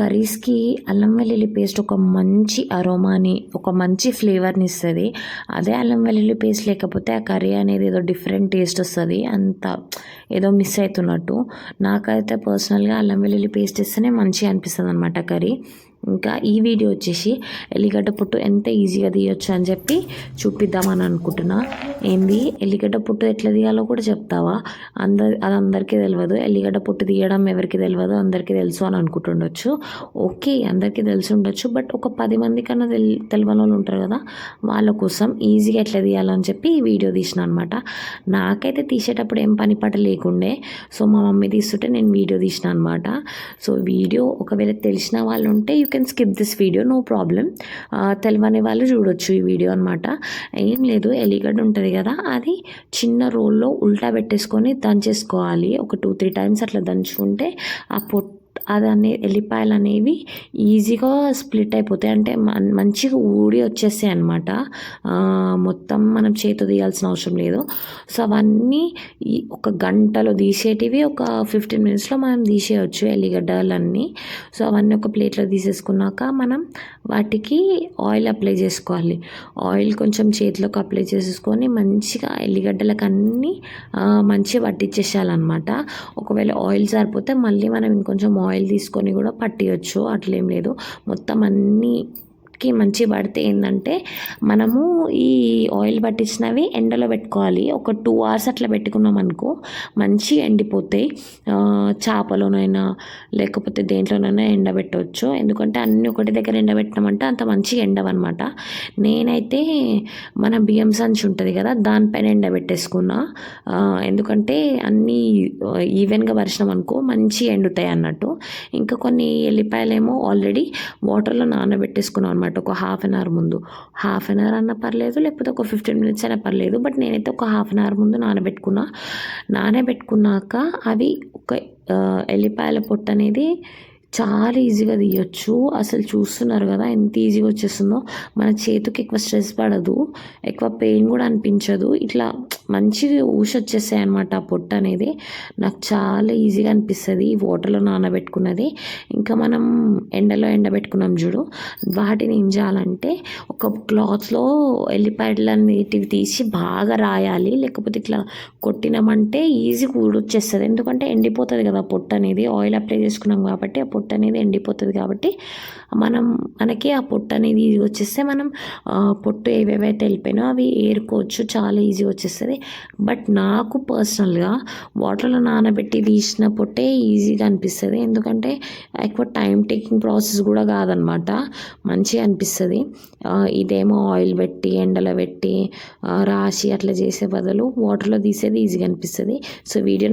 కర్రీస్కి అల్లం వెల్లుల్లి పేస్ట్ ఒక మంచి అరోమాని ఒక మంచి ఫ్లేవర్ని ఇస్తుంది. అదే అల్లం వెల్లుల్లి పేస్ట్ లేకపోతే ఆ కర్రీ అనేది ఏదో డిఫరెంట్ టేస్ట్ వస్తుంది. అంత ఏదో మిస్ అవుతున్నట్టు నాకైతే పర్సనల్గా అల్లం వెల్లుల్లి పేస్ట్ ఇస్తేనే మంచిగా అనిపిస్తుంది అనమాట కర్రీ. ఇంకా ఈ వీడియో వచ్చేసి ఎల్లిగడ్డ పుట్టు ఎంత ఈజీగా తీయొచ్చు అని చెప్పి చూపిద్దామని అనుకుంటున్నా. ఏంది? ఎల్లిగడ్డ పుట్టు ఎట్లా తీయాలో కూడా చెప్తావా? అందరి అది అందరికీ తెలియదు ఎల్లిగడ్డ పుట్టు తీయడం ఎవరికి తెలియదు అందరికీ తెలుసు అని అనుకుంటుండొచ్చు. ఓకే అందరికీ తెలిసి ఉండొచ్చు. బట్ ఒక పది మంది కన్నా తెల్ తెలియని వాళ్ళు ఉంటారు కదా వాళ్ళ కోసం ఈజీగా ఎట్లా తీయాలని చెప్పి ఈ వీడియో తీసిన అనమాట నాకైతే తీసేటప్పుడు ఏం పని పాట లేకుండే సో మా మమ్మీ తీస్తుంటే నేను వీడియో తీసిన అనమాట సో వీడియో ఒకవేళ తెలిసిన వాళ్ళు ఉంటే you can skip this video no problem తెలియని వాళ్ళు చూడొచ్చు ఈ వీడియో అనమాట ఏం లేదు ఎలిగడ్డ ఉంటుంది కదా అది చిన్న రోల్లో ఉల్టా పెట్టేసుకొని దంచేసుకోవాలి. ఒక టూ త్రీ టైమ్స్ అట్లా దంచుకుంటే ఆ పొట్టు అది ఎల్లిపాయలు అనేవి ఈజీగా స్ప్లిట్ అయిపోతాయి. అంటే మంచిగా ఊడి వచ్చేస్తాయి అనమాట మొత్తం మనం చేతి తీయాల్సిన అవసరం లేదు. సో అవన్నీ ఈ ఒక గంటలో తీసేటివి ఒక ఫిఫ్టీన్ మినిట్స్లో మనం తీసేయచ్చు ఎల్లిగడ్డలన్నీ. సో అవన్నీ ఒక ప్లేట్లో తీసేసుకున్నాక మనం వాటికి ఆయిల్ అప్లై చేసుకోవాలి. ఆయిల్ కొంచెం చేతిలోకి అప్లై చేసేసుకొని మంచిగా ఎల్లిగడ్డలకు అన్నీ మంచిగా పట్టించేసేయాలన్నమాట. ఒకవేళ ఆయిల్ సరిపోతే మళ్ళీ మనం ఇంకొంచెం ఆయిల్ తీసుకొని కూడా పట్టియచ్చు. అట్లేం లేదు. మొత్తం అన్నీ కి మంచి పడితే ఏంటంటే మనము ఈ ఆయిల్ పట్టించినవి ఎండలో పెట్టుకోవాలి. ఒక టూ అవర్స్ అట్లా పెట్టుకున్నాం అనుకో మంచి ఎండిపోతాయి. చేపలోనైనా లేకపోతే దేంట్లోనైనా ఎండబెట్టవచ్చు ఎందుకంటే అన్ని ఒకటి దగ్గర ఎండబెట్టినామంటే అంత మంచి ఎండవన్నమాట. నేనైతే మన బియ్యం సంచి ఉంటుంది కదా దానిపైన ఎండబెట్టేసుకున్నా ఎందుకంటే అన్నీ ఈవెన్గా పరిచినాం అనుకో మంచి ఎండుతాయి అన్నట్టు. ఇంకా కొన్ని ఎల్లిపాయలేమో ఆల్రెడీ వాటర్లో నానబెట్టేసుకున్నాం అనమాట అనమాట ఒక హాఫ్ అన్ అవర్ ముందు. హాఫ్ అన్ అవర్ అన్న పర్లేదు లేకపోతే ఒక ఫిఫ్టీన్ మినిట్స్ అయినా పర్లేదు బట్ నేనైతే ఒక హాఫ్ అన్ అవర్ ముందు నానబెట్టుకున్నా. నానబెట్టుకున్నాక అవి ఒక ఎల్లిపాయల పొట్టు అనేది చాలా ఈజీగా తీయచ్చు. అసలు చూస్తున్నారు కదా ఎంత ఈజీగా వచ్చేస్తుందో. మన చేతికి ఎక్కువ స్ట్రెస్ పడదు ఎక్కువ పెయిన్ కూడా అనిపించదు. ఇట్లా మంచిగా ఊసి వచ్చేస్తాయి అనమాట ఆ పొట్టు అనేది. నాకు చాలా ఈజీగా అనిపిస్తుంది వాటర్లో నానబెట్టుకున్నది. ఇంకా మనం ఎండలో ఎండబెట్టుకున్నాం చూడు. వాటిని ఏం చేయాలంటే ఒక క్లాత్లో ఎల్లిపాయలు అనేటివి తీసి బాగా రాయాలి. లేకపోతే ఇట్లా కొట్టినామంటే ఈజీగా ఊడొచ్చేస్తుంది. ఎందుకంటే ఎండిపోతుంది కదా పొట్టు అనేది. ఆయిల్ అప్లై చేసుకున్నాం కాబట్టి ఆ పొట్టు అనేది ఎండిపోతుంది కాబట్టి మనం మనకి ఆ పొట్టు అనేది ఈజీ వచ్చేస్తే మనం పొట్టు ఏవేవైతే వెళ్ళిపోయినా అవి ఏరుకోవచ్చు. చాలా ఈజీ వచ్చేస్తుంది. బట్ నాకు పర్సనల్గా వాటర్లో నానబెట్టి తీసిన పొట్టే ఈజీగా అనిపిస్తుంది. ఎందుకంటే ఎక్కువ టైం టేకింగ్ ప్రాసెస్ కూడా కాదనమాట. మంచిగా అనిపిస్తుంది. ఇదేమో ఆయిల్ పెట్టి ఎండలో పెట్టి రాసి అట్లా చేసే బదులు వాటర్లో తీసేది ఈజీగా అనిపిస్తుంది. So video